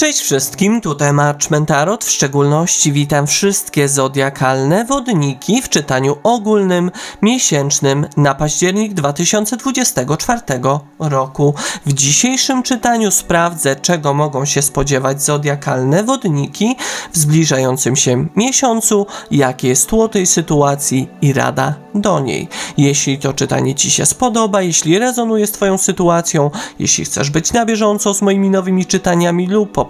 Cześć wszystkim, tutaj Marchman Tarot, w szczególności witam wszystkie zodiakalne wodniki w czytaniu ogólnym, miesięcznym na październik 2024 roku. W dzisiejszym czytaniu sprawdzę, czego mogą się spodziewać zodiakalne wodniki w zbliżającym się miesiącu, jakie jest tło tej sytuacji i rada do niej. Jeśli to czytanie Ci się spodoba, jeśli rezonuje z Twoją sytuacją, jeśli chcesz być na bieżąco z moimi nowymi czytaniami lub po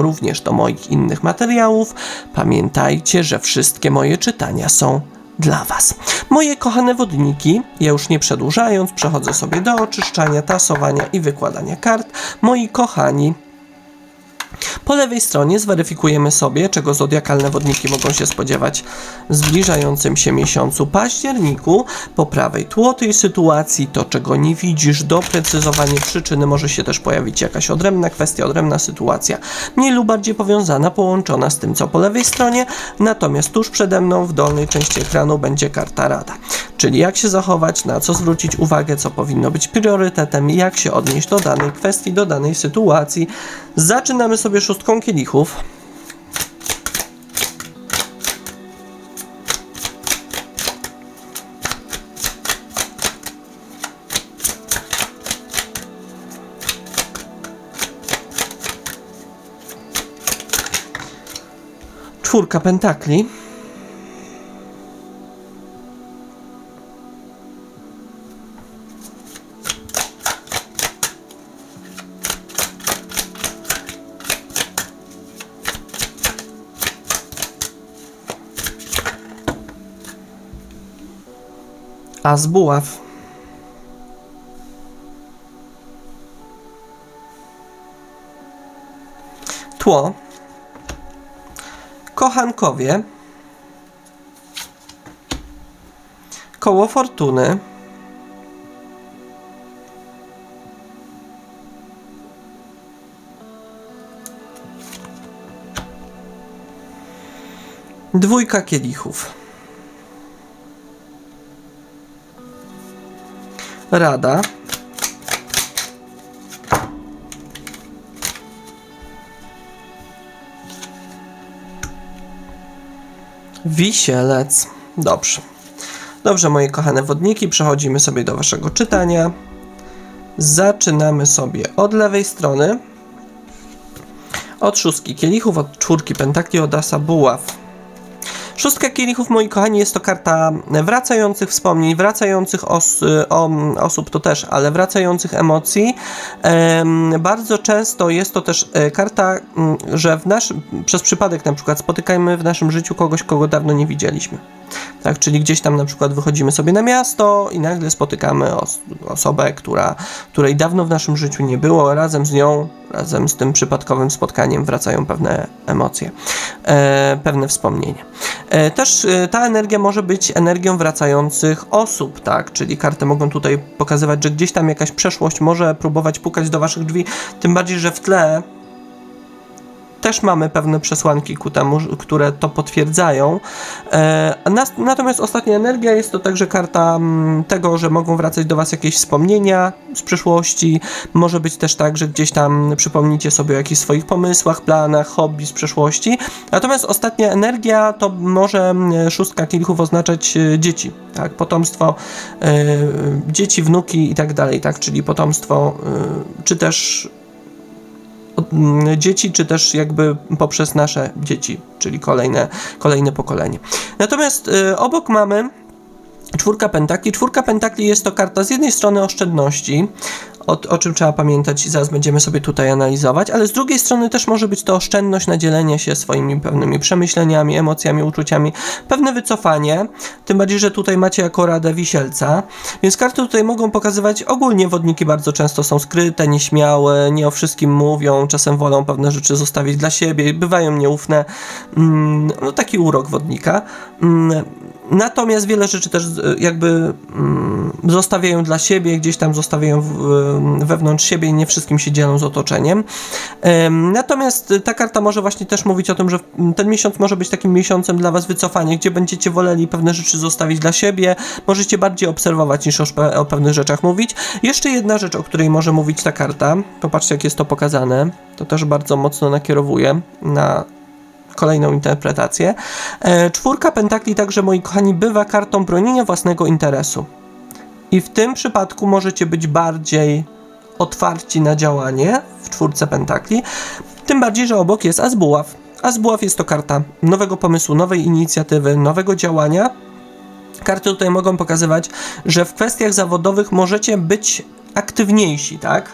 również do moich innych materiałów. Pamiętajcie, że wszystkie moje czytania są dla Was. Moje kochane wodniki, ja już nie przedłużając, przechodzę sobie do oczyszczania, tasowania i wykładania kart. Moi kochani, po lewej stronie zweryfikujemy sobie, czego zodiakalne wodniki mogą się spodziewać w zbliżającym się miesiącu październiku. Po prawej tło tej sytuacji, to czego nie widzisz, doprecyzowanie przyczyny, może się też pojawić jakaś odrębna kwestia, odrębna sytuacja, mniej lub bardziej powiązana, połączona z tym, co po lewej stronie. Natomiast tuż przede mną w dolnej części ekranu będzie karta rada. Czyli jak się zachować, na co zwrócić uwagę, co powinno być priorytetem, jak się odnieść do danej kwestii, do danej sytuacji. Zaczynamy sobie szóstką kielichów. Czwórka pentakli. A buław. Tło. Kochankowie. Koło fortuny. Dwójka kielichów. Rada. Wisielec. Dobrze. Dobrze, moje kochane wodniki, przechodzimy sobie do waszego czytania. Zaczynamy sobie od lewej strony. Od szóstki kielichów, od czwórki pentakli, od asa buław. Szóstka kielichów, moi kochani, jest to karta wracających wspomnień, wracających os o, osób to też, ale wracających emocji. Bardzo często jest to też e, karta, m, że w nasz, przez przypadek na przykład spotykajmy w naszym życiu kogoś, kogo dawno nie widzieliśmy. Tak, czyli gdzieś tam na przykład wychodzimy sobie na miasto i nagle spotykamy os osobę, która, której dawno w naszym życiu nie było, razem z nią, razem z tym przypadkowym spotkaniem wracają pewne emocje, e, pewne wspomnienia. E, też e, ta energia może być energią wracających osób, tak? Czyli karty mogą tutaj pokazywać, że gdzieś tam jakaś przeszłość może próbować pukać do waszych drzwi, tym bardziej, że w tle też mamy pewne przesłanki ku temu, które to potwierdzają. E, natomiast ostatnia energia jest to także karta m, tego, że mogą wracać do Was jakieś wspomnienia z przeszłości. Może być też tak, że gdzieś tam przypomnicie sobie o jakichś swoich pomysłach, planach, hobby z przeszłości. Natomiast ostatnia energia to może szóstka kielichów oznaczać e, dzieci, tak? Potomstwo, e, dzieci, wnuki i tak dalej, tak? Czyli potomstwo, czy też dzieci, czy też jakby poprzez nasze dzieci, czyli kolejne, kolejne pokolenie. Natomiast y, obok mamy Czwórka pentakli. Czwórka pentakli jest to karta z jednej strony oszczędności, o, o czym trzeba pamiętać i zaraz będziemy sobie tutaj analizować, ale z drugiej strony też może być to oszczędność na dzielenie się swoimi pewnymi przemyśleniami, emocjami, uczuciami, pewne wycofanie, tym bardziej, że tutaj macie jako radę wisielca, więc karty tutaj mogą pokazywać, ogólnie wodniki bardzo często są skryte, nieśmiałe, nie o wszystkim mówią, czasem wolą pewne rzeczy zostawić dla siebie, bywają nieufne, mm, no taki urok wodnika. Mm, Natomiast wiele rzeczy też e, jakby mm, zostawiają dla siebie, gdzieś tam zostawiają e, wewnątrz siebie i nie wszystkim się dzielą z otoczeniem. Em, Natomiast ta karta może właśnie też mówić o tym, że ten miesiąc może być takim miesiącem dla Was wycofania, gdzie będziecie woleli pewne rzeczy zostawić dla siebie, możecie bardziej obserwować niż o, o pewnych rzeczach mówić. Jeszcze jedna rzecz, o której może mówić ta karta, popatrzcie jak jest to pokazane, to też bardzo mocno nakierowuje na kolejną interpretację. E, czwórka pentakli także, moi kochani, bywa kartą bronienia własnego interesu. I w tym przypadku możecie być bardziej otwarci na działanie w czwórce pentakli, tym bardziej, że obok jest As Buław. As Buław jest to karta nowego pomysłu, nowej inicjatywy, nowego działania. Karty tutaj mogą pokazywać, że w kwestiach zawodowych możecie być aktywniejsi, tak?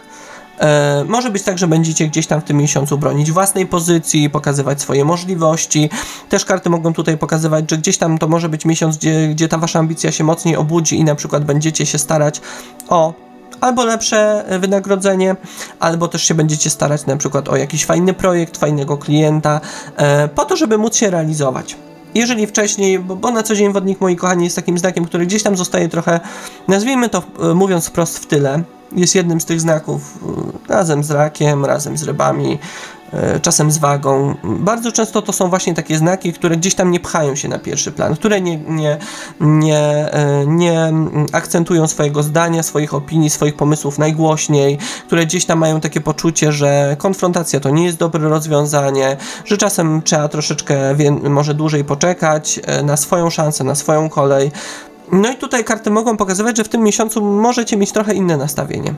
E, może być tak, że będziecie gdzieś tam w tym miesiącu bronić własnej pozycji, pokazywać swoje możliwości. Też karty mogą tutaj pokazywać, że gdzieś tam to może być miesiąc, gdzie, gdzie ta wasza ambicja się mocniej obudzi i na przykład będziecie się starać o albo lepsze wynagrodzenie, albo też się będziecie starać na przykład o jakiś fajny projekt, fajnego klienta, e, po to, żeby móc się realizować. Jeżeli wcześniej, bo, bo na co dzień wodnik, moi kochani, jest takim znakiem, który gdzieś tam zostaje trochę, nazwijmy to e, mówiąc wprost, w tyle. Jest jednym z tych znaków e, razem z rakiem, razem z rybami, czasem z wagą. Bardzo często to są właśnie takie znaki, które gdzieś tam nie pchają się na pierwszy plan, które nie, nie, nie, e, nie akcentują swojego zdania, swoich opinii, swoich pomysłów najgłośniej, które gdzieś tam mają takie poczucie, że konfrontacja to nie jest dobre rozwiązanie, że czasem trzeba troszeczkę może dłużej poczekać e, na swoją szansę, na swoją kolej. No i tutaj karty mogą pokazywać, że w tym miesiącu możecie mieć trochę inne nastawienie.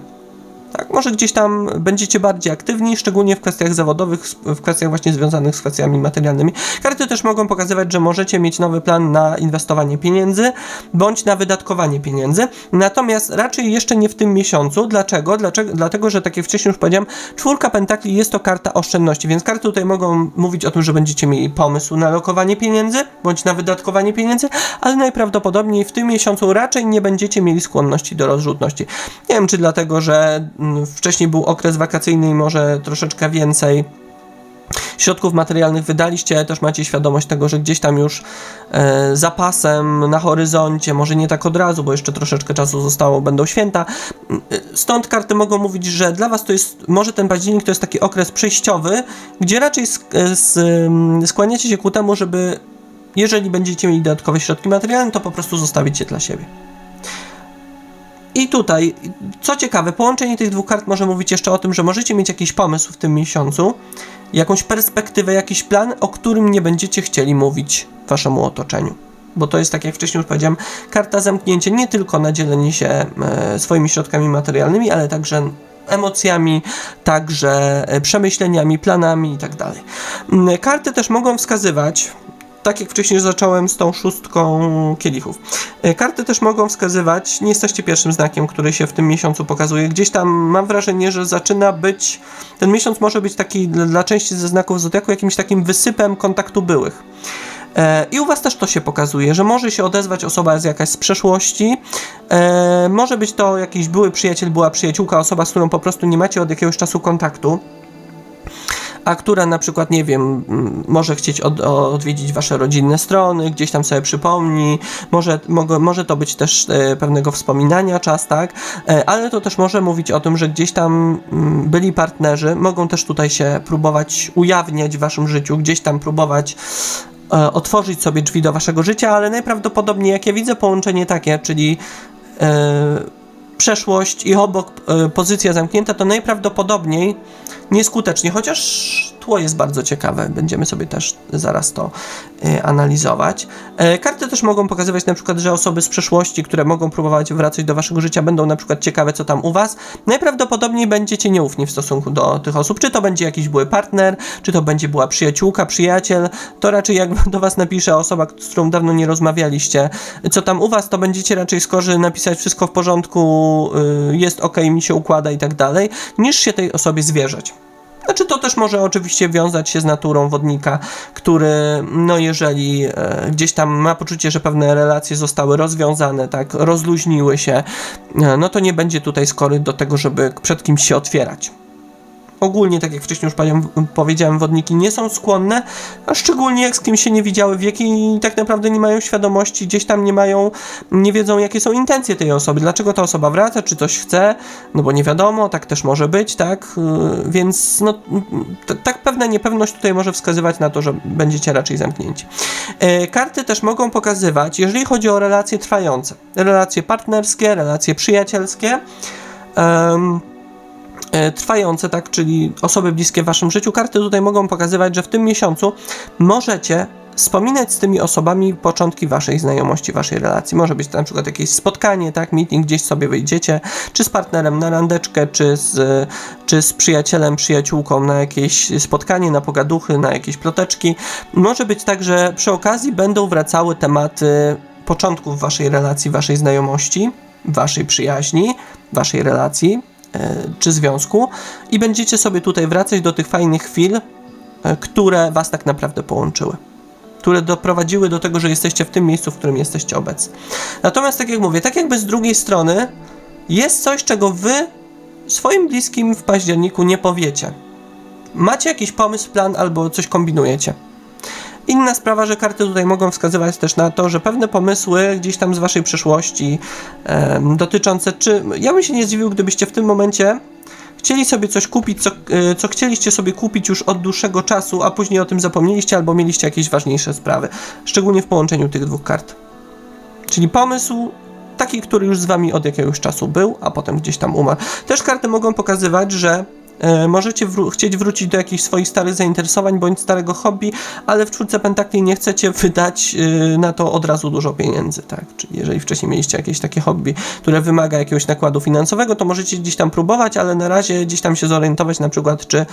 Tak, może gdzieś tam będziecie bardziej aktywni, szczególnie w kwestiach zawodowych, w kwestiach właśnie związanych z kwestiami materialnymi. Karty też mogą pokazywać, że możecie mieć nowy plan na inwestowanie pieniędzy, bądź na wydatkowanie pieniędzy. Natomiast raczej jeszcze nie w tym miesiącu. Dlaczego? Dlaczego? Dlatego, że tak jak wcześniej już powiedziałem, czwórka pentakli jest to karta oszczędności, więc karty tutaj mogą mówić o tym, że będziecie mieli pomysł na lokowanie pieniędzy, bądź na wydatkowanie pieniędzy, ale najprawdopodobniej w tym miesiącu raczej nie będziecie mieli skłonności do rozrzutności. Nie wiem, czy dlatego, że wcześniej był okres wakacyjny i może troszeczkę więcej środków materialnych wydaliście, też macie świadomość tego, że gdzieś tam już e, zapasem na horyzoncie, może nie tak od razu, bo jeszcze troszeczkę czasu zostało, będą święta. E, Stąd karty mogą mówić, że dla Was to jest, może ten październik to jest taki okres przejściowy, gdzie raczej sk- e, s- m, skłaniacie się ku temu, żeby jeżeli będziecie mieli dodatkowe środki materialne, to po prostu zostawić je dla siebie. I tutaj, co ciekawe, połączenie tych dwóch kart może mówić jeszcze o tym, że możecie mieć jakiś pomysł w tym miesiącu, jakąś perspektywę, jakiś plan, o którym nie będziecie chcieli mówić waszemu otoczeniu. Bo to jest, tak jak wcześniej już powiedziałem, karta zamknięcia nie tylko na dzielenie się e, swoimi środkami materialnymi, ale także emocjami, także e, przemyśleniami, planami i tak. Mm, Karty też mogą wskazywać, tak jak wcześniej zacząłem z tą szóstką kielichów. E, Karty też mogą wskazywać, nie jesteście pierwszym znakiem, który się w tym miesiącu pokazuje. Gdzieś tam mam wrażenie, że zaczyna być, ten miesiąc może być taki dla, części ze znaków zodiaku jakimś takim wysypem kontaktu byłych. E, I u Was też to się pokazuje, że może się odezwać osoba z jakaś z przeszłości, e, może być to jakiś były przyjaciel, była przyjaciółka, osoba, z którą po prostu nie macie od jakiegoś czasu kontaktu a która na przykład, nie wiem, może chcieć od, odwiedzić wasze rodzinne strony, gdzieś tam sobie przypomni, może, mogę, może to być też e, pewnego wspominania czas, tak, e, ale to też może mówić o tym, że gdzieś tam byli partnerzy, mogą też tutaj się próbować ujawniać w waszym życiu, gdzieś tam próbować e, otworzyć sobie drzwi do waszego życia, ale najprawdopodobniej, jak ja widzę połączenie takie, czyli przeszłość i obok pozycja zamknięta, to najprawdopodobniej nieskutecznie, chociaż tło jest bardzo ciekawe, będziemy sobie też zaraz to y, analizować. E, karty też mogą pokazywać na przykład, że osoby z przeszłości, które mogą próbować wracać do waszego życia, będą na przykład ciekawe, co tam u was. Najprawdopodobniej będziecie nieufni w stosunku do tych osób. Czy to będzie jakiś były partner, czy to będzie była przyjaciółka, przyjaciel, to raczej jak do was napisze osoba, z którą dawno nie rozmawialiście, co tam u was, to będziecie raczej skorzy napisać wszystko w porządku, y, jest ok, mi się układa i tak dalej, niż się tej osobie zwierzać. Znaczy to też może oczywiście wiązać się z naturą wodnika, który no jeżeli e, gdzieś tam ma poczucie, że pewne relacje zostały rozwiązane, tak, rozluźniły się, e, no to nie będzie tutaj skory do tego, żeby przed kimś się otwierać. Ogólnie, tak jak wcześniej już paniom powiedziałem, wodniki nie są skłonne, a szczególnie jak z kimś się nie widziały wieki i tak naprawdę nie mają świadomości, gdzieś tam nie mają, nie wiedzą jakie są intencje tej osoby, dlaczego ta osoba wraca, czy coś chce, no bo nie wiadomo, tak też może być, tak, yy, więc no, tak pewna niepewność tutaj może wskazywać na to, że będziecie raczej zamknięci. Yy, karty też mogą pokazywać, jeżeli chodzi o relacje trwające, relacje partnerskie, relacje przyjacielskie, e, trwające, tak, czyli osoby bliskie w waszym życiu, karty tutaj mogą pokazywać, że w tym miesiącu możecie wspominać z tymi osobami początki waszej znajomości, waszej relacji. Może być to na przykład jakieś spotkanie, tak, meeting, gdzieś sobie wyjdziecie, czy z partnerem na randeczkę, czy z, czy z przyjacielem, przyjaciółką na jakieś spotkanie, na pogaduchy, na jakieś ploteczki. Może być tak, że przy okazji będą wracały tematy początków waszej relacji, waszej znajomości, waszej przyjaźni, waszej relacji, e, czy związku i będziecie sobie tutaj wracać do tych fajnych chwil, e, które was tak naprawdę połączyły. Które doprowadziły do tego, że jesteście w tym miejscu, w którym jesteście obecni. Natomiast, tak jak mówię, tak jakby z drugiej strony jest coś, czego wy swoim bliskim w październiku nie powiecie. Macie jakiś pomysł, plan albo coś kombinujecie. Inna sprawa, że karty tutaj mogą wskazywać też na to, że pewne pomysły gdzieś tam z waszej przeszłości em, dotyczące, czy ja bym się nie zdziwił, gdybyście w tym momencie chcieli sobie coś kupić, co, e, co chcieliście sobie kupić już od dłuższego czasu, a później o tym zapomnieliście albo mieliście jakieś ważniejsze sprawy, szczególnie w połączeniu tych dwóch kart. Czyli pomysł taki, który już z wami od jakiegoś czasu był, a potem gdzieś tam umarł. Też karty mogą pokazywać, że e, możecie wró- chcieć wrócić do jakichś swoich starych zainteresowań bądź starego hobby, ale w czwórce pentakli nie chcecie wydać e, na to od razu dużo pieniędzy, tak? Czyli jeżeli wcześniej mieliście jakieś takie hobby, które wymaga jakiegoś nakładu finansowego, to możecie gdzieś tam próbować, ale na razie gdzieś tam się zorientować na przykład, czy,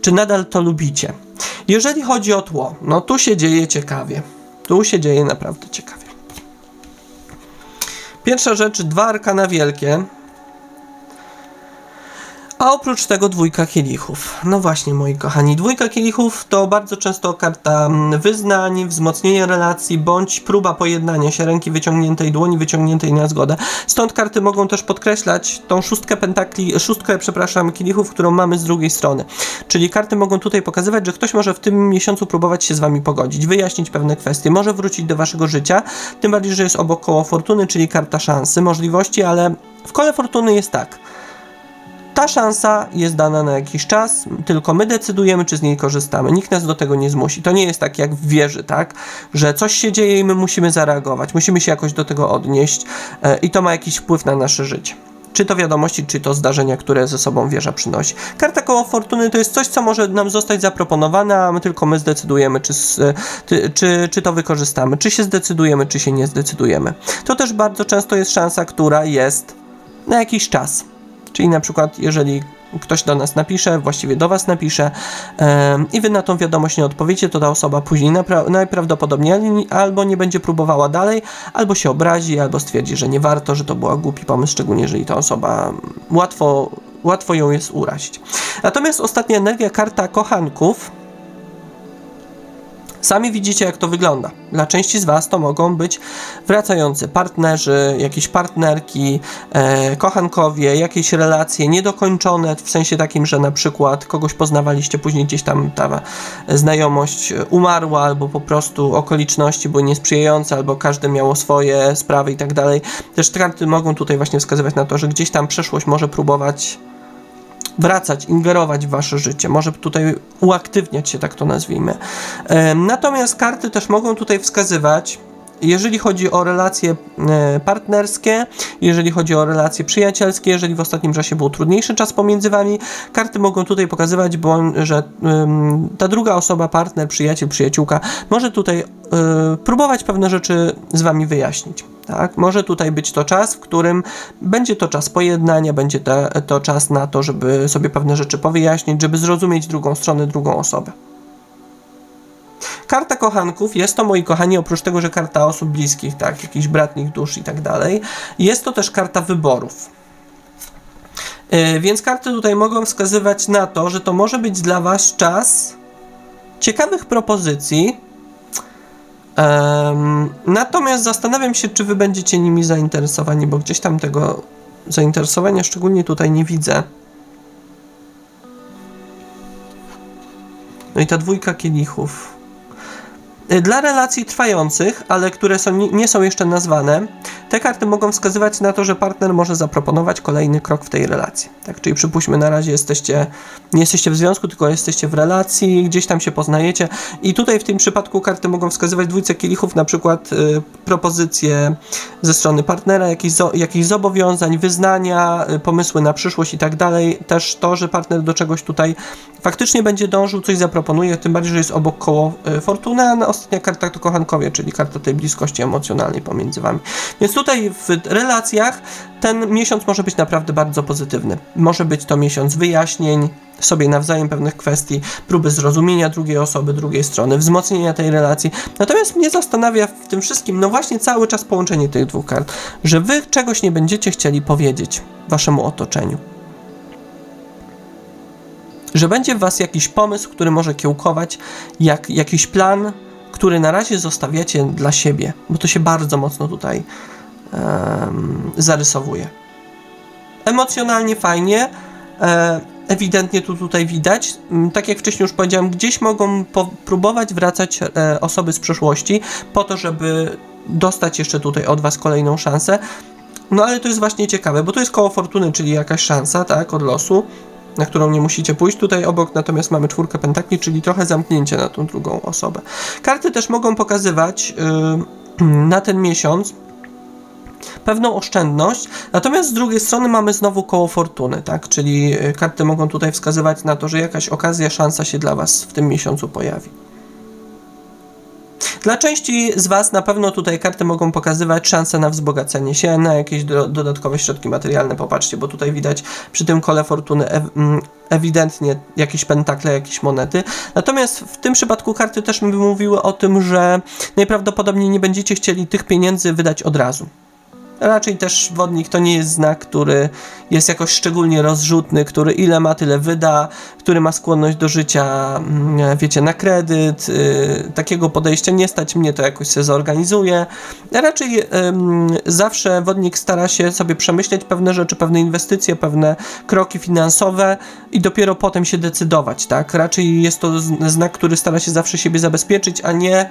czy nadal to lubicie. Jeżeli chodzi o tło, no tu się dzieje ciekawie. Tu się dzieje naprawdę ciekawie. Pierwsza rzecz, dwa arkana wielkie. A oprócz tego dwójka kielichów. No właśnie, moi kochani, dwójka kielichów to bardzo często karta mm, wyznań, wzmocnienia relacji, bądź próba pojednania się ręki wyciągniętej, dłoni wyciągniętej na zgodę. Stąd karty mogą też podkreślać tą szóstkę pentakli, szóstkę, przepraszam, kielichów, którą mamy z drugiej strony. Czyli karty mogą tutaj pokazywać, że ktoś może w tym miesiącu próbować się z wami pogodzić, wyjaśnić pewne kwestie, może wrócić do waszego życia, tym bardziej, że jest obok koło fortuny, czyli karta szansy, możliwości, ale w kole fortuny jest tak. Ta szansa jest dana na jakiś czas, tylko my decydujemy, czy z niej korzystamy. Nikt nas do tego nie zmusi. To nie jest tak jak w wieży, tak? Że coś się dzieje i my musimy zareagować, musimy się jakoś do tego odnieść e, i to ma jakiś wpływ na nasze życie. Czy to wiadomości, czy to zdarzenia, które ze sobą wieża przynosi. Karta koło fortuny to jest coś, co może nam zostać zaproponowane, a my tylko my zdecydujemy, czy, ty, czy, czy to wykorzystamy, czy się zdecydujemy, czy się nie zdecydujemy. To też bardzo często jest szansa, która jest na jakiś czas. Czyli na przykład, jeżeli ktoś do nas napisze, właściwie do Was napisze em, i Wy na tą wiadomość nie odpowiecie, to ta osoba później najprawdopodobniej albo nie będzie próbowała dalej, albo się obrazi, albo stwierdzi, że nie warto, że to był głupi pomysł, szczególnie jeżeli ta osoba mm, łatwo, łatwo ją jest urazić. Natomiast ostatnia energia, karta kochanków, Sami widzicie, jak to wygląda. Dla części z Was to mogą być wracający partnerzy, jakieś partnerki, e, kochankowie, jakieś relacje niedokończone, w sensie takim, że na przykład kogoś poznawaliście, później gdzieś tam ta znajomość umarła, albo po prostu okoliczności były niesprzyjające, albo każdy miało swoje sprawy i tak dalej. Też karty mogą tutaj właśnie wskazywać na to, że gdzieś tam przeszłość może próbować wracać, ingerować w wasze życie, może tutaj uaktywniać się, tak to nazwijmy. Natomiast karty też mogą tutaj wskazywać, jeżeli chodzi o relacje e, partnerskie, jeżeli chodzi o relacje przyjacielskie, jeżeli w ostatnim czasie był trudniejszy czas pomiędzy wami, karty mogą tutaj pokazywać, że ta druga osoba, partner, przyjaciel, przyjaciółka, może tutaj y, próbować pewne rzeczy z wami wyjaśnić. Tak? Może tutaj być to czas, w którym będzie to czas pojednania, będzie to, to czas na to, żeby sobie pewne rzeczy powyjaśnić, żeby zrozumieć drugą stronę, drugą osobę. Karta kochanków jest to, moi kochani, oprócz tego, że karta osób bliskich, tak, jakichś bratnich dusz i tak dalej, jest to też karta wyborów. Yy, więc karty tutaj mogą wskazywać na to, że to może być dla Was czas ciekawych propozycji. Em, natomiast zastanawiam się, czy Wy będziecie nimi zainteresowani, bo gdzieś tam tego zainteresowania szczególnie tutaj nie widzę. No i ta dwójka kielichów. Y, Dla relacji trwających, ale które są, nie- są jeszcze nazwane, te karty mogą wskazywać na to, że partner może zaproponować kolejny krok w tej relacji. Tak, czyli przypuśćmy na razie jesteście, nie jesteście w związku, tylko jesteście w relacji, gdzieś tam się poznajecie i tutaj w tym przypadku karty mogą wskazywać dwójce kielichów, na przykład y, propozycje ze strony partnera, jakichś, zo, jakichś zobowiązań, wyznania, y, pomysły na przyszłość i tak dalej. Też to, że partner do czegoś tutaj faktycznie będzie dążył, coś zaproponuje, tym bardziej, że jest obok koło y, fortuny, a na ostatnia karta to kochankowie, czyli karta tej bliskości emocjonalnej pomiędzy wami. Więc tutaj w relacjach ten miesiąc może być naprawdę bardzo pozytywny. Może być to miesiąc wyjaśnień sobie nawzajem pewnych kwestii, próby zrozumienia drugiej osoby, drugiej strony, wzmocnienia tej relacji. Natomiast mnie zastanawia w tym wszystkim, no właśnie cały czas połączenie tych dwóch kart, że wy czegoś nie będziecie chcieli powiedzieć waszemu otoczeniu że będzie w Was jakiś pomysł, który może kiełkować, jak, jakiś plan, który na razie zostawiacie dla siebie, bo to się bardzo mocno tutaj em, zarysowuje. Emocjonalnie fajnie, e, ewidentnie tu tutaj widać. Mm, Tak jak wcześniej już powiedziałem, gdzieś mogą próbować wracać e, osoby z przeszłości po to, żeby dostać jeszcze tutaj od Was kolejną szansę. No ale to jest właśnie ciekawe, bo to jest koło fortuny, czyli jakaś szansa, tak, od losu na którą nie musicie pójść. Tutaj obok natomiast mamy czwórkę pentakli, czyli trochę zamknięcie na tą drugą osobę. Karty też mogą pokazywać yy, na ten miesiąc pewną oszczędność, natomiast z drugiej strony mamy znowu koło fortuny, tak? Czyli yy, karty mogą tutaj wskazywać na to, że jakaś okazja, szansa się dla Was w tym miesiącu pojawi. Dla części z Was na pewno tutaj karty mogą pokazywać szansę na wzbogacenie się, na jakieś do, dodatkowe środki materialne. Popatrzcie, bo tutaj widać przy tym kole fortuny mm, ewidentnie jakieś pentakle, jakieś monety. Natomiast w tym przypadku karty też by mówiły o tym, że najprawdopodobniej nie będziecie chcieli tych pieniędzy wydać od razu. Raczej też wodnik to nie jest znak, który jest jakoś szczególnie rozrzutny, który ile ma, tyle wyda, który ma skłonność do życia, mm, wiecie, na kredyt. Yy, takiego podejścia nie stać mnie, to jakoś się zorganizuje. Raczej zawsze wodnik stara się sobie przemyśleć pewne rzeczy, pewne inwestycje, pewne kroki finansowe i dopiero potem się decydować, tak? Raczej jest to znak, który stara się zawsze siebie zabezpieczyć, a nie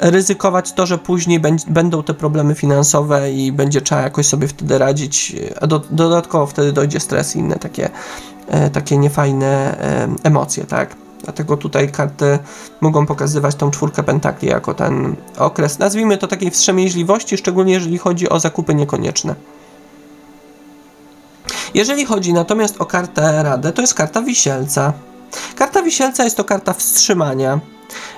ryzykować to, że później będ- będą te problemy finansowe i będzie trzeba jakoś sobie wtedy radzić, a do, dodatkowo wtedy dojdzie stres i inne takie, e, takie niefajne e, emocje, tak? Dlatego tutaj karty mogą pokazywać tą czwórkę pentakli jako ten okres, nazwijmy to takiej wstrzemięźliwości, szczególnie jeżeli chodzi o zakupy niekonieczne. Jeżeli chodzi natomiast o kartę Radę, to jest karta Wisielca. Karta Wisielca jest to karta wstrzymania.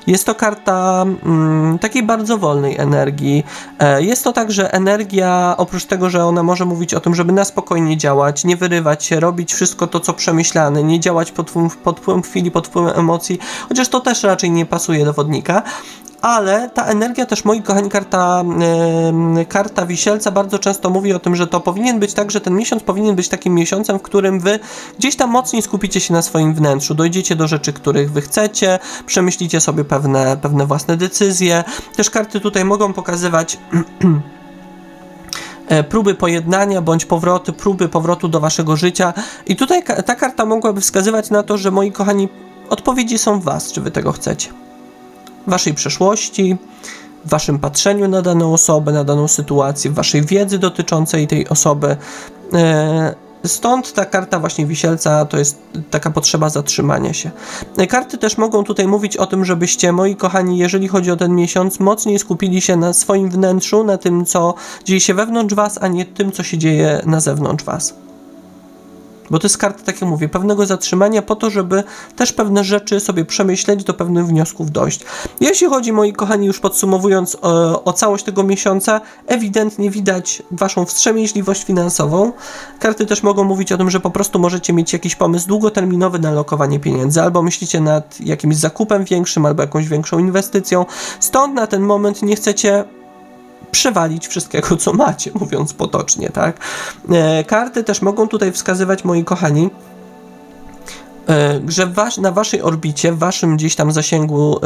Jest to karta mm, takiej bardzo wolnej energii. E, jest to także energia, oprócz tego, że ona może mówić o tym, żeby na spokojnie działać, nie wyrywać się, robić wszystko to, co przemyślane, nie działać pod pod wpływem chwili, pod wpływem emocji, chociaż to też raczej nie pasuje do wodnika. Ale ta energia też, moi kochani, karta, em, karta wisielca bardzo często mówi o tym, że to powinien być tak, że ten miesiąc powinien być takim miesiącem, w którym wy gdzieś tam mocniej skupicie się na swoim wnętrzu, dojdziecie do rzeczy, których wy chcecie, przemyślicie sobie pewne, pewne własne decyzje. Też karty tutaj mogą pokazywać e, próby pojednania bądź powroty, próby powrotu do waszego życia. I tutaj ta karta mogłaby wskazywać na to, że moi kochani, odpowiedzi są w was, czy wy tego chcecie. Waszej przeszłości, w waszym patrzeniu na daną osobę, na daną sytuację, w waszej wiedzy dotyczącej tej osoby. E, Stąd ta karta właśnie wisielca to jest taka potrzeba zatrzymania się. Karty też mogą tutaj mówić o tym, żebyście, moi kochani, jeżeli chodzi o ten miesiąc, mocniej skupili się na swoim wnętrzu, na tym, co dzieje się wewnątrz was, a nie tym, co się dzieje na zewnątrz was. Bo to jest karta, tak jak mówię, pewnego zatrzymania po to, żeby też pewne rzeczy sobie przemyśleć, do pewnych wniosków dojść. Jeśli chodzi, moi kochani, już podsumowując o, o całość tego miesiąca, ewidentnie widać waszą wstrzemięźliwość finansową. Karty też mogą mówić o tym, że po prostu możecie mieć jakiś pomysł długoterminowy na lokowanie pieniędzy, albo myślicie nad jakimś zakupem większym, albo jakąś większą inwestycją. Stąd na ten moment nie chcecie przewalić wszystkiego, co macie, mówiąc potocznie, tak? E, karty też mogą tutaj wskazywać, moi kochani, że wasz, na waszej orbicie, w waszym gdzieś tam zasięgu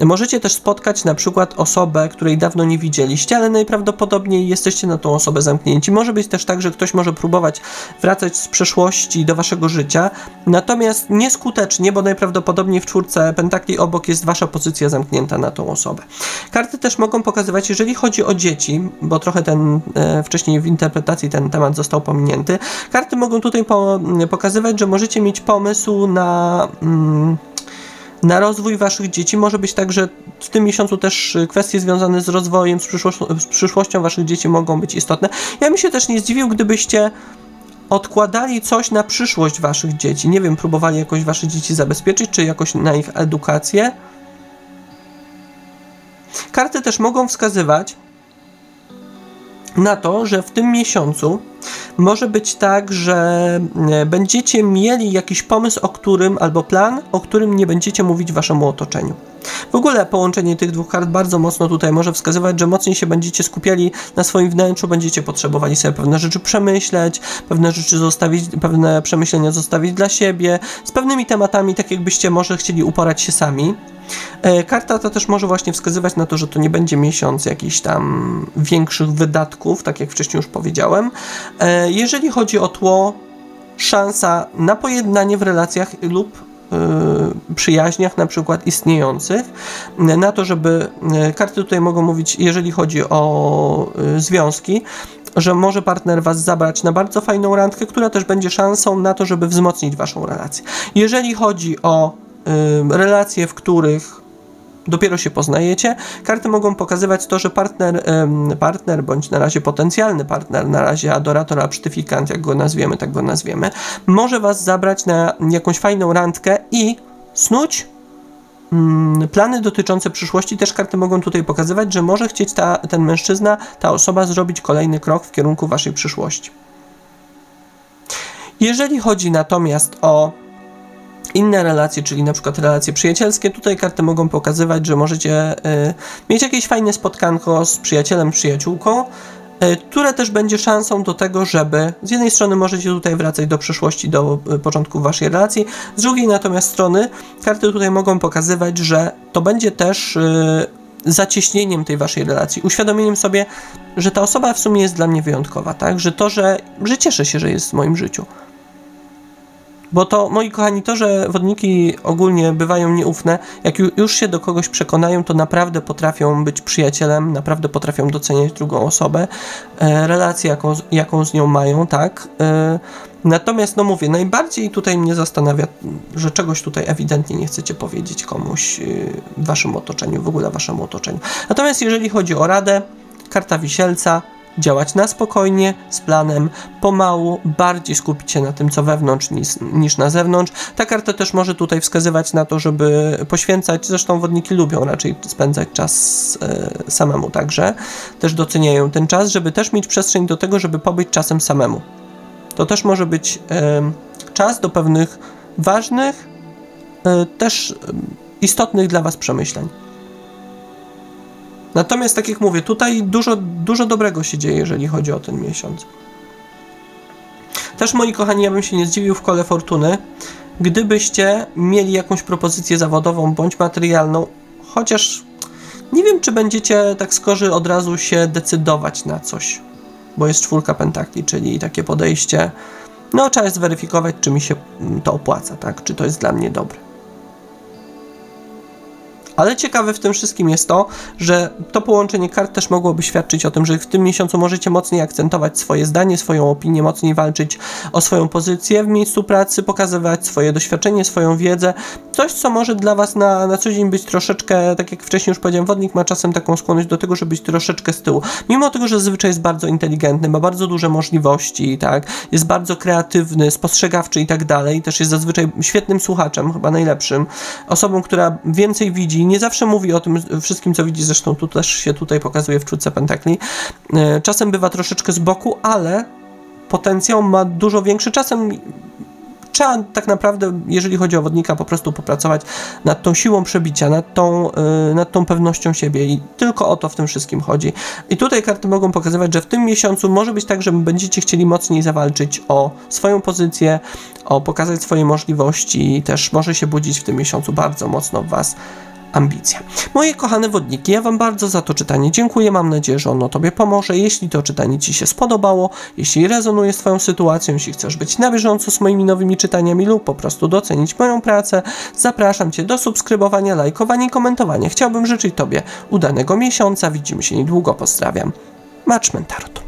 e, możecie też spotkać na przykład osobę, której dawno nie widzieliście, ale najprawdopodobniej jesteście na tą osobę zamknięci. Może być też tak, że ktoś może próbować wracać z przeszłości do waszego życia, natomiast nieskutecznie, bo najprawdopodobniej w czwórce pentakli obok jest wasza pozycja zamknięta na tą osobę. Karty też mogą pokazywać, jeżeli chodzi o dzieci, bo trochę ten e, wcześniej w interpretacji ten temat został pominięty, karty mogą tutaj po, pokazywać, że możecie mieć pomysł na. Mm, na rozwój waszych dzieci. Może być tak, że w tym miesiącu też kwestie związane z rozwojem, z, przyszłość, z przyszłością waszych dzieci mogą być istotne. Ja bym się też nie zdziwił, gdybyście odkładali coś na przyszłość waszych dzieci. Nie wiem, próbowali jakoś wasze dzieci zabezpieczyć, czy jakoś na ich edukację. Karty też mogą wskazywać na to, że w tym miesiącu może być tak, że e, będziecie mieli jakiś pomysł, o którym, albo plan, o którym nie będziecie mówić waszemu otoczeniu. W ogóle połączenie tych dwóch kart bardzo mocno tutaj może wskazywać, że mocniej się będziecie skupiali na swoim wnętrzu, będziecie potrzebowali sobie pewne rzeczy przemyśleć, pewne rzeczy zostawić, pewne przemyślenia zostawić dla siebie, z pewnymi tematami, tak jakbyście może chcieli uporać się sami. E, karta ta też może właśnie wskazywać na to, że to nie będzie miesiąc jakichś tam większych wydatków, tak jak wcześniej już powiedziałem. E, jeżeli chodzi o tło, szansa na pojednanie w relacjach lub przyjaźniach na przykład istniejących, na to, żeby y, karty tutaj mogą mówić, jeżeli chodzi o y, związki, że może partner was zabrać na bardzo fajną randkę, która też będzie szansą na to, żeby wzmocnić waszą relację. Jeżeli chodzi o relacje, w których dopiero się poznajecie. Karty mogą pokazywać to, że partner, partner bądź na razie potencjalny partner, na razie adorator, absztyfikant, jak go nazwiemy, tak go nazwiemy, może was zabrać na jakąś fajną randkę i snuć mm, plany dotyczące przyszłości. Też karty mogą tutaj pokazywać, że może chcieć ta, ten mężczyzna, ta osoba zrobić kolejny krok w kierunku waszej przyszłości. Jeżeli chodzi natomiast o inne relacje, czyli na przykład relacje przyjacielskie, tutaj karty mogą pokazywać, że możecie y, mieć jakieś fajne spotkanko z przyjacielem, przyjaciółką, y, które też będzie szansą do tego, żeby z jednej strony możecie tutaj wracać do przeszłości, do y, początku waszej relacji, z drugiej natomiast strony karty tutaj mogą pokazywać, że to będzie też zacieśnieniem tej waszej relacji, uświadomieniem sobie, że ta osoba w sumie jest dla mnie wyjątkowa, tak? Że to, że, że cieszę się, że jest w moim życiu. Bo to, moi kochani, to, że wodniki ogólnie bywają nieufne, jak już się do kogoś przekonają, to naprawdę potrafią być przyjacielem, naprawdę potrafią doceniać drugą osobę, e, relację, jaką, jaką z nią mają, tak. E, natomiast, no mówię, najbardziej tutaj mnie zastanawia, że czegoś tutaj ewidentnie nie chcecie powiedzieć komuś e, w waszym otoczeniu, w ogóle waszemu otoczeniu. Natomiast jeżeli chodzi o radę, karta wisielca, działać na spokojnie, z planem, pomału, bardziej skupić się na tym, co wewnątrz niż, niż na zewnątrz. Ta karta też może tutaj wskazywać na to, żeby poświęcać, zresztą wodniki lubią raczej spędzać czas e, samemu także, też doceniają ten czas, żeby też mieć przestrzeń do tego, żeby pobyć czasem samemu. To też może być czas do pewnych ważnych, e, też istotnych dla Was przemyśleń. Natomiast, tak jak mówię, tutaj dużo, dużo dobrego się dzieje, jeżeli chodzi o ten miesiąc. Też, moi kochani, ja bym się nie zdziwił w kole fortuny, gdybyście mieli jakąś propozycję zawodową bądź materialną, chociaż nie wiem, czy będziecie tak skorzy od razu się decydować na coś, bo jest czwórka pentakli, czyli takie podejście. No, trzeba zweryfikować, czy mi się to opłaca, tak? Czy to jest dla mnie dobre. Ale ciekawe w tym wszystkim jest to, że to połączenie kart też mogłoby świadczyć o tym, że w tym miesiącu możecie mocniej akcentować swoje zdanie, swoją opinię, mocniej walczyć o swoją pozycję w miejscu pracy, pokazywać swoje doświadczenie, swoją wiedzę. Coś, co może dla Was na, na co dzień być troszeczkę, tak jak wcześniej już powiedziałem, wodnik ma czasem taką skłonność do tego, żeby być troszeczkę z tyłu. Mimo tego, że zazwyczaj jest bardzo inteligentny, ma bardzo duże możliwości, tak, jest bardzo kreatywny, spostrzegawczy i tak dalej, też jest zazwyczaj świetnym słuchaczem, chyba najlepszym, osobą, która więcej widzi, nie zawsze mówi o tym wszystkim, co widzi, zresztą tu też się tutaj pokazuje w czwórce pentakli. E, Czasem bywa troszeczkę z boku, ale potencjał ma dużo większy. Czasem trzeba tak naprawdę, jeżeli chodzi o wodnika, po prostu popracować nad tą siłą przebicia, nad tą, yy, nad tą pewnością siebie i tylko o to w tym wszystkim chodzi. I tutaj karty mogą pokazywać, że w tym miesiącu może być tak, że będziecie chcieli mocniej zawalczyć o swoją pozycję, o pokazać swoje możliwości i też może się budzić w tym miesiącu bardzo mocno w Was ambicja. Moje kochane wodniki, ja Wam bardzo za to czytanie dziękuję. Mam nadzieję, że ono Tobie pomoże. Jeśli to czytanie Ci się spodobało, jeśli rezonuje z Twoją sytuacją, jeśli chcesz być na bieżąco z moimi nowymi czytaniami lub po prostu docenić moją pracę, zapraszam Cię do subskrybowania, lajkowania i komentowania. Chciałbym życzyć Tobie udanego miesiąca. Widzimy się niedługo. Pozdrawiam. Matchment Tarot.